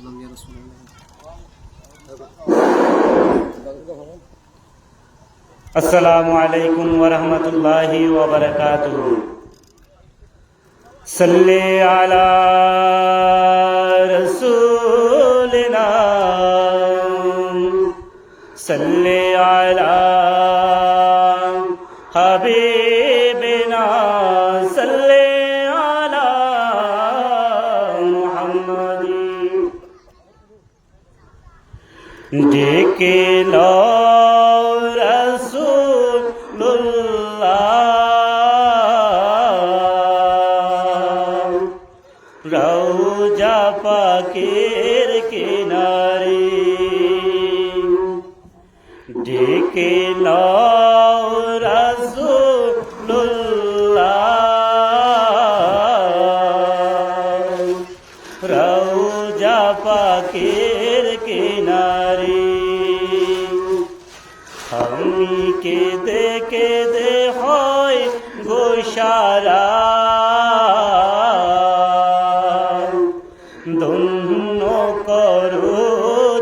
يا رسول الله. السلام عليكم ورحمة الله وبركاته. صلي على رسولنا. صلي على حبيبنا ডেকে রৌজা পাকের কিনারে ডেকে রসুল্লাহ রৌজা পাকের কিনারে। আমি কেঁদে কেঁদে হয় গোসারা ধন্য করো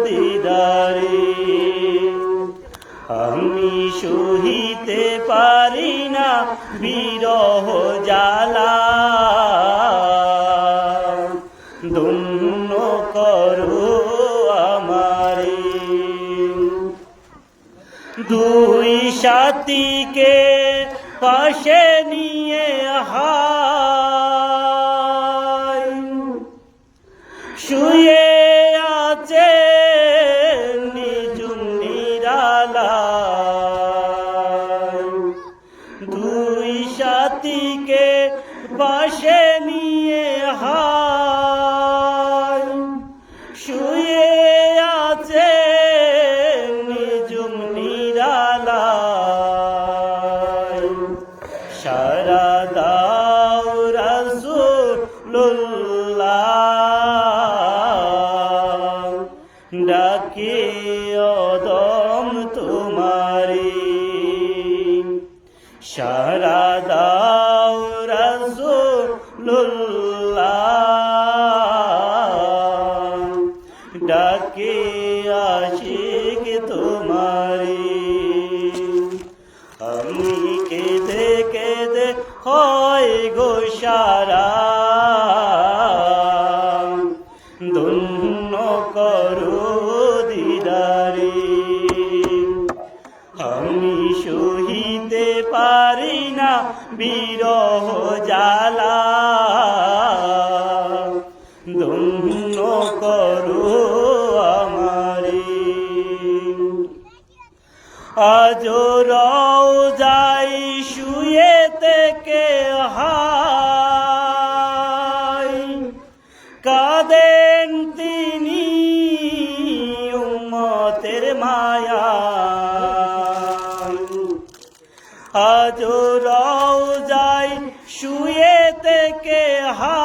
দিদারে। আমি সহিতে পারি না বিরহ জ্বালা। দুই সাথীকে পাশে নিয়ে হাই রাসূলুল্লাহ ডাকে অদম তোমারি। সারা দাও রাসূলুল্লাহ। ডাকে আশিক তোমারি। আমি কেঁদে কেঁদে হয় গো সারা বিরহ জ্বালা। ধন্য করো আমারে। আজ রাও যাই শুয়ে থেকে হাই। কাঁদেন তিনি উম্মতের মায়া। আজ যাই শুয়ে থেকে হাই।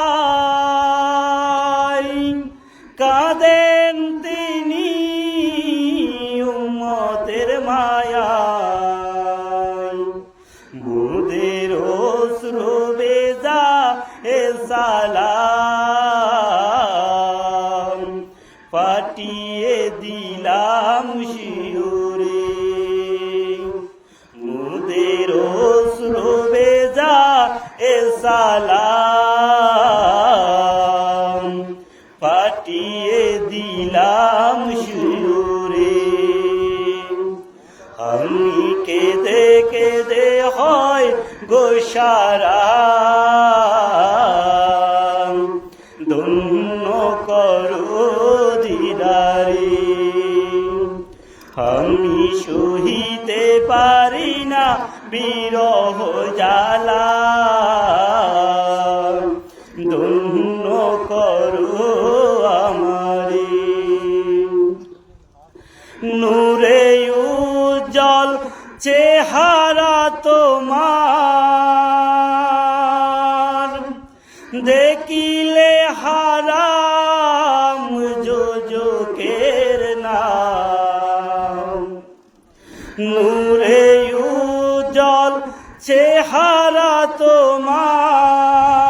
কাঁদেন তিনি উমতের মায়া মুদের অশ্রু বেজা এ সালাম। সালাম। পাঠিয়ে দিলাম শিউরে আমি কে কেঁদে কেঁদে হয় গোসারা। করো আমি সহিতে পারি না বিরহ জ্বালা। ধন্য করো আমারে। নূরে উজ্জ্বল চেহারা তোমার। দেখিলে হারাম যোজকের নাম। নূরে উজ্জ্বল চেহারা তোমার।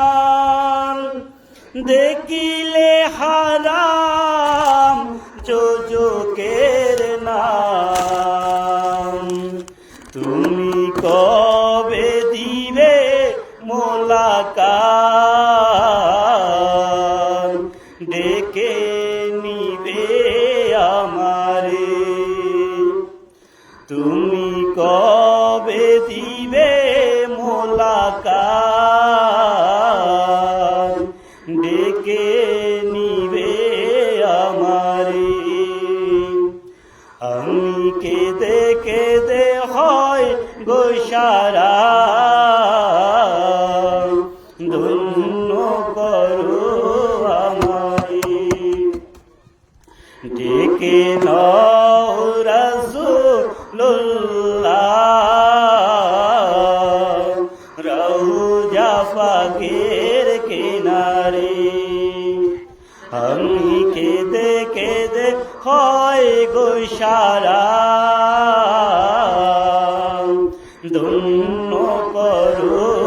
হারাম যোজকের নাম। তুমি কবে দিবে মোলাকার ডেকে নিবে আমারে। তুমি কবে দিবে গোসারা ধন্য করো আমারে ডেকে নরসুল্লাহ রহুজা পাকের কিনারে। আমি কেঁদে কেঁদে হয় গো সারা ধন্য করো